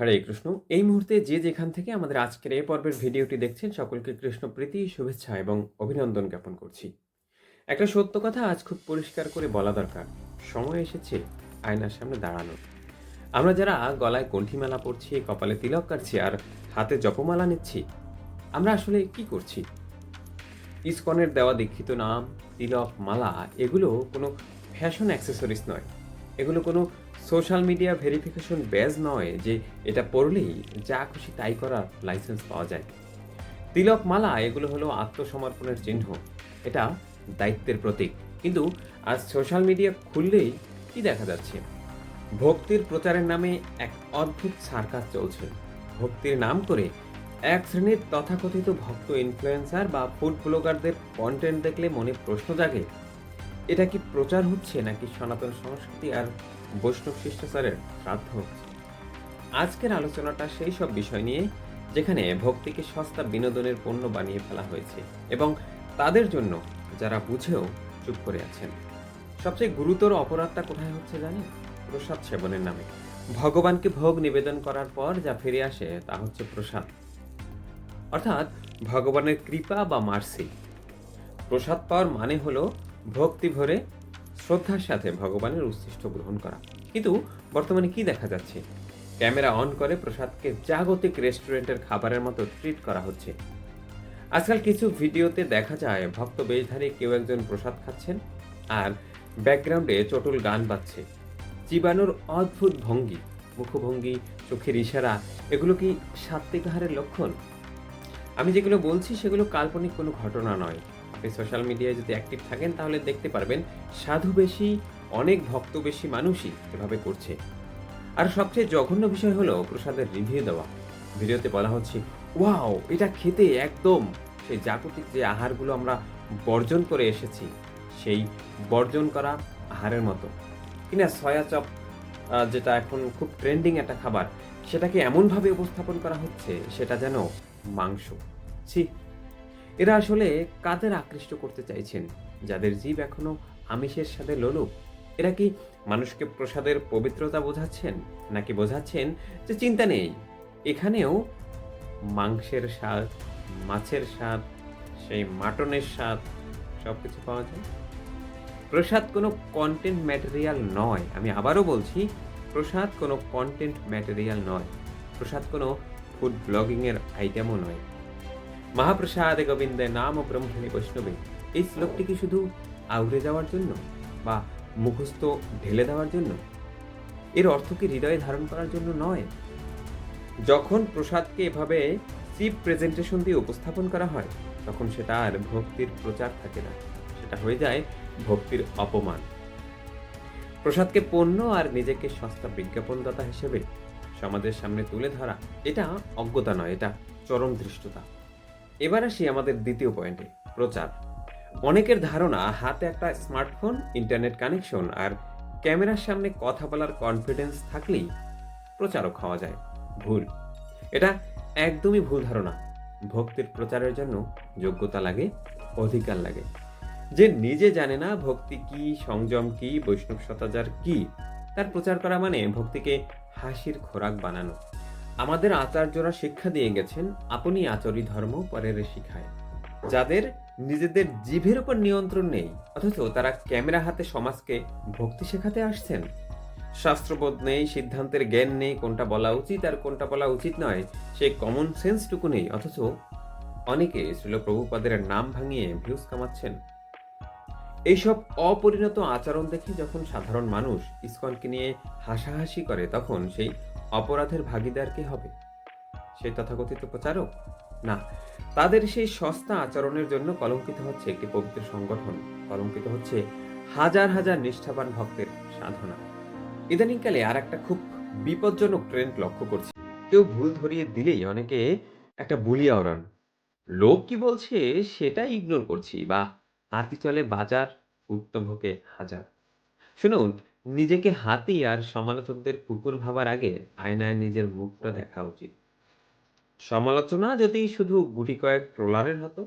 হরে কৃষ্ণ। এই মুহূর্তে যে যেখান থেকে আমাদের আজকের এই পর্বের ভিডিওটি দেখছেন, সকলকে কৃষ্ণ প্রীতি, শুভেচ্ছা এবং অভিনন্দন জ্ঞাপন করছি। একটা সত্য কথা আজ খুব পরিষ্কার করে বলা দরকার। সময় এসেছে আয়নার সামনে দাঁড়ানো আমরা যারা গলায় কণ্ঠিমালা পরছি, কপালে তিলক কাটছি আর হাতে জপমালা নিচ্ছি, আমরা আসলে কি করছি? ইসকনের দেওয়া দীক্ষিত নাম, তিলক, মালা, এগুলো কোনো ফ্যাশন অ্যাক্সেসরিজ নয়। এগুলো কোনো সোশ্যাল মিডিয়া ভেরিফিকেশন ব্যাজ নয় যে এটা পড়লেই যা খুশি তাই করার লাইসেন্স পাওয়া যায়। তিলক মালা এগুলো হলো আত্মসমর্পণের চিহ্ন। এটা দায়িত্বের প্রতীক। কিন্তু আজ সোশ্যাল মিডিয়া খুললেই কি দেখা যাচ্ছে? ভক্তির প্রচারের নামে এক অদ্ভুত সার্কাস চলছে। ভক্তির নাম করে এক শ্রেণির তথাকথিত ভক্ত ইনফ্লুয়েন্সার বা ফুড ব্লগারদের কন্টেন্ট দেখলে মনে প্রশ্ন জাগে, এটা কি প্রচার হচ্ছে নাকি সনাতন সংস্কৃতি আর বৈষ্ণব শিষ্টাচারের শ্রাদ্ধ আজকের আলোচনাটা সেই সব বিষয় নিয়ে, যেখানে ভক্তিকে সস্তা বিনোদনের পণ্য বানিয়ে ফেলা হয়েছে এবং তাদের জন্য যারা বুঝেও চুপ করে আছেন। সবচেয়ে গুরুতর অপরাধটা কোথায় হচ্ছে জানেন? প্রসাদ সেবনের নামে। ভগবানকে ভোগ নিবেদন করার পর যা ফিরে আসে তা হচ্ছে প্রসাদ। অর্থাৎ ভগবানের কৃপা বা মার্সি। প্রসাদ পাওয়ার মানে হলো ভক্তি ভরে শ্রদ্ধার সাথে ভগবানের উচ্ছিষ্ট গ্রহণ করা। কিন্তু বর্তমানে কি দেখা যাচ্ছে? ক্যামেরা অন করে প্রসাদকে জাগতিক রেস্টুরেন্টের খাবারের মতো ট্রিট করা হচ্ছে। আজকাল কিছু ভিডিওতে দেখা যায়, ভক্ত বেশধারী কেউ একজন প্রসাদ খাচ্ছেন আর ব্যাকগ্রাউন্ডে চটুল গান বাজছে। জীবাণুর অদ্ভুত ভঙ্গি, মুখভঙ্গি, চোখের ইশারা, এগুলো কি সাত্বিক আহারের লক্ষণ? আমি যেগুলো বলছি সেগুলো কাল্পনিক কোনো ঘটনা নয়। আপনি সোশ্যাল মিডিয়ায় যদি অ্যাক্টিভ থাকেন, তাহলে দেখতে পারবেন সাধু বেশি, অনেক ভক্ত বেশি মানুষই এভাবে করছে। আর সবচেয়ে জঘন্য বিষয় হলো প্রসাদের রিভিউ দেওয়া। ভিডিওতে বলা হচ্ছে, ওয়াও, এটা খেতে একদম সেই জাগতিক যে আহারগুলো আমরা বর্জন করে এসেছি, সেই বর্জন করা আহারের মতো। কিনা সয়া চপ যেটা এখন খুব ট্রেন্ডিং একটা খাবার, সেটাকে এমনভাবে উপস্থাপন করা হচ্ছে, সেটা যেন মাংস। ছি এরা আসলে কাদের আকৃষ্ট করতে চাইছেন? যাদের জীব এখনও আমিষের সাথে লোলুপ, এরা কি মানুষকে প্রসাদের পবিত্রতা বোঝাচ্ছেন? নাকি বোঝাচ্ছেন যে চিন্তা নেই, এখানেও মাংসের স্বাদ, মাছের স্বাদ, সেই মাটনের স্বাদ সব কিছু পাওয়া যায়? প্রসাদ কোনো কন্টেন্ট ম্যাটেরিয়াল নয়, আমি আবারও বলছি, প্রসাদ কোনো কন্টেন্ট ম্যাটেরিয়াল নয়, প্রসাদ কোনো ফুড ব্লগিংয়ের আইটেমও নয়। মহাপ্রসাদে গোবিন্দে নাম ব্রহ্মণী বৈষ্ণবে। এই শ্লোকটি কি শুধু আউড়ে যাওয়ার জন্য বা মুখস্থ ঢেলে দেওয়ার জন্য? এর অর্থ কি হৃদয়ে ধারণ করার জন্য নয়? যখন প্রসাদকে এভাবে চিপ প্রেজেন্টেশন দিয়ে উপস্থাপন করা হয়, তখন সেটা আর ভক্তির প্রচার থাকে না। সেটা হয়ে যায় ভক্তির অপমান। প্রসাদকে পণ্য আর নিজেকে সস্তা বিজ্ঞাপনদাতা হিসেবে সমাজের সামনে তুলে ধরা, এটা অজ্ঞতা নয়, এটা চরম ধৃষ্টতা। এবার আসি আমাদের দ্বিতীয় পয়েন্টে প্রচার। অনেকের ধারণা হাতে একটা স্মার্টফোন ইন্টারনেট কানেকশন আর ক্যামেরার সামনে কথা বলার কনফিডেন্স থাকলেই প্রচারক হওয়া যায়। ভুল। এটা একদমই ভুল ধারণা। ভক্তির প্রচারের জন্য যোগ্যতা লাগে, অধিকার লাগে। যে নিজে জানে না ভক্তি কি, সংযম কি, বৈষ্ণব সতাচার কি, তার প্রচার করা মানে ভক্তিকে হাসির খোরাক বানানো। আমাদের আচার্যরা শিক্ষা দিয়ে গেছেন, আপনি আচরি ধর্ম পরের শিখায়। যাদের নিজেদের জিভের উপর নিয়ন্ত্রণ নেই, অথচ তারা ক্যামেরা হাতে সমাজকে ভক্তি শেখাতে আসছেন। শাস্ত্রবোধ নেই, সিদ্ধান্তের জ্ঞান নেই, কোনটা বলা উচিত আর কোনটা বলা উচিত নয় সেই কমন সেন্সটুকু নেই, অথচ অনেকে ছিল প্রভুপাদের নাম ভাঙিয়ে ভিউজ কামাচ্ছেন। এইসব অপরিণত আচরণ দেখে যখন সাধারণ মানুষ ইসকনকে নিয়ে হাসাহাসি করে, তখন সেই অপরাধের ভাগিদার কে হবে? সেই তথাকথিত প্রচারক? না, তাদের সেই সস্তা আচরণের জন্য কলঙ্কিত হচ্ছে একটি পবিত্র সংগঠন। কলঙ্কিত হচ্ছে হাজার হাজার নিষ্ঠাবান ভক্তের সাধনা। ইদানিংকালে আর একটা খুব বিপজ্জনক ট্রেন্ড লক্ষ্য করছি। কেউ ভুল ধরিয়ে দিলেই অনেকে একটা বুলিয়া ওড়ান লোক কি বলছে সেটা ইগনোর করছি বা হাতি চলে বাজার উত্তভোগে হাজার। শুনুন, নিজেকে হাতি আর সমালোচকদের কুকুর ভাবার আগে আয়নায় নিজের মুখটা দেখা উচিত। সমালোচনা যদি শুধু গুটি কয়েক ট্রোলারের হতো,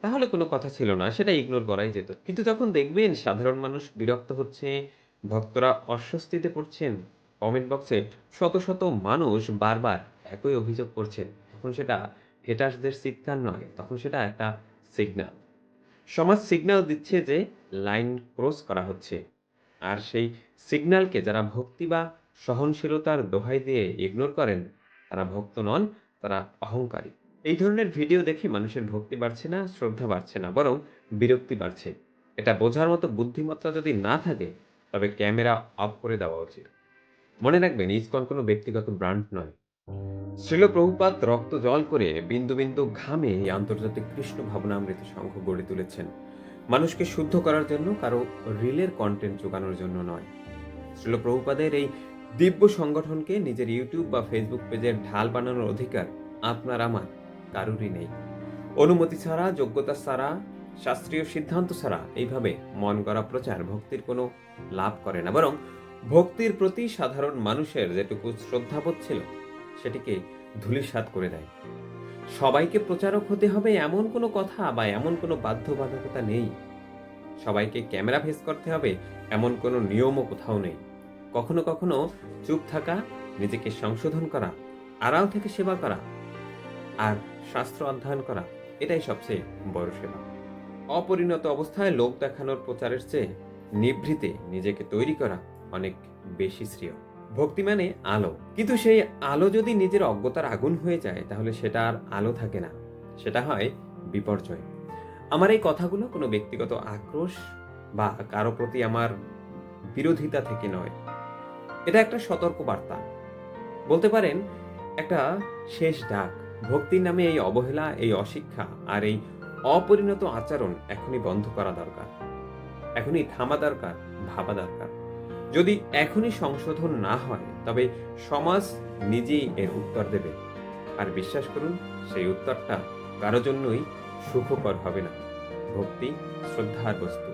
তাহলে কোনো কথা ছিল না, সেটা ইগনোর করাই যেত। কিন্তু যখন দেখবেন সাধারণ মানুষ বিরক্ত হচ্ছে, ভক্তরা অস্বস্তিতে পড়ছেন কমেন্ট বক্সে শত শত মানুষ বারবার একই অভিযোগ করছেন, তখন সেটা হেটার্সদের চিৎকার নয়, তখন সেটা একটা সিগন্যাল সমাজ সিগন্যাল দিচ্ছে যে লাইন ক্রস করা হচ্ছে। আর সেই সিগন্যালকে যারা ভক্তি বা সহনশীলতার দোহাই দিয়ে ইগনোর করেন, তারা ভক্ত নন, তারা অহংকারী। এই ধরনের ভিডিও দেখে মানুষের ভক্তি বাড়ছে না, শ্রদ্ধা বাড়ছে না, বরং বিরক্তি বাড়ছে। এটা বোঝার মতো বুদ্ধিমত্তা যদি না থাকে, তবে ক্যামেরা অফ করে দেওয়া উচিত। মনে রাখবেন, ইসকন কোনো ব্যক্তিগত ব্র্যান্ড নয়। শ্রীল প্রভুপাত রক্ত জল করে বিন্দু বিন্দু ঘামে এই আন্তর্জাতিক কৃষ্ণ ভাবনামৃত সংঘ গড়ে তুলেছেন। মানুষকে শুদ্ধ করার জন্য কারও রিলের কন্টেন্ট যোগানোর জন্য নয়। শ্রীল প্রভুপাদের এই দিব্য সংগঠনকে নিজের ইউটিউব বা ফেসবুক পেজের ঢাল বানানোর অধিকার আপনার আমার, কারুরই নেই। অনুমতি ছাড়া, যোগ্যতা ছাড়া, শাস্ত্রীয় সিদ্ধান্ত ছাড়া এইভাবে মন গড়া প্রচার ভক্তির কোনো লাভ করে না। বরং ভক্তির প্রতি সাধারণ মানুষের যেটুকু শ্রদ্ধাবোধ ছিল সেটিকে ধূলিসাৎ করে দেয়। সবাইকে প্রচারক হতে হবে এমন কোনো কথা বা এমন কোনো বাধ্যবাধকতা নেই। সবাইকে ক্যামেরা ফেস করতে হবে এমন কোনো নিয়মও কোথাও নেই। কখনো কখনো চুপ থাকা, নিজেকে সংশোধন করা, আড়াল থেকে সেবা করা আর শাস্ত্র অধ্যয়ন করা, এটাই সবচেয়ে বড় সেবা। অপরিণত অবস্থায় লোক দেখানোর প্রচারের চেয়ে নিভৃতে নিজেকে তৈরি করা অনেক বেশি শ্রেয়। ভক্তি মানে আলো। কিন্তু সেই আলো যদি নিজের অজ্ঞতার আগুন হয়ে যায়, তাহলে সেটা আর আলো থাকে না। সেটা হয় বিপর্যয়। আমার এই কথাগুলো কোনো ব্যক্তিগত আক্রোশ বা কারও প্রতি আমার বিরোধিতা থেকে নয়। এটা একটা সতর্ক বার্তা বলতে পারেন, একটা শেষ ডাক, ভক্তির নামে এই অবহেলা, এই অশিক্ষা আর এই অপরিণত আচরণ এখনই বন্ধ করা দরকার। এখনই থামা দরকার, ভাবা দরকার। যদি এখনই সংশোধন না হয়, তবে সমাজ নিজেই এর উত্তর দেবে। আর বিশ্বাস করুন, সেই উত্তরটা কারও জন্যই সুখকর হবে না। ভক্তি শ্রদ্ধার বস্তু,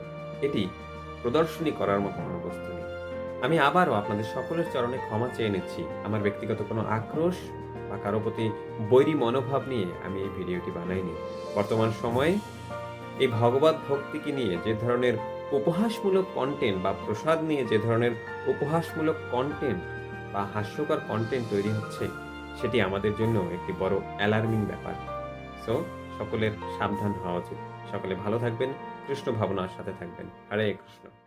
এটি প্রদর্শনী করার মতো কোনো বস্তু নেই। আমি আবারও আপনাদের সকলের চরণে ক্ষমা চেয়ে নিচ্ছি। আমার ব্যক্তিগত কোনো আক্রোশ বা কারও প্রতি বৈরী মনোভাব নিয়ে আমি এই ভিডিওটি বানাইনি। বর্তমান সময়ে এই ভগবত ভক্তিকে নিয়ে যে ধরনের উপহাসমূলক কন্টেন্ট বা প্রসাদ নিয়ে যে ধরনের উপহাসমূলক কন্টেন্ট বা হাস্যকর কন্টেন্ট তৈরি হচ্ছে, সেটি আমাদের জন্য একটি বড় অ্যালার্মিং ব্যাপার। সো সকলের সাবধান হওয়া উচিত। সকলে ভালো থাকবেন, কৃষ্ণ ভাবনার সাথে থাকবেন। হরে কৃষ্ণ।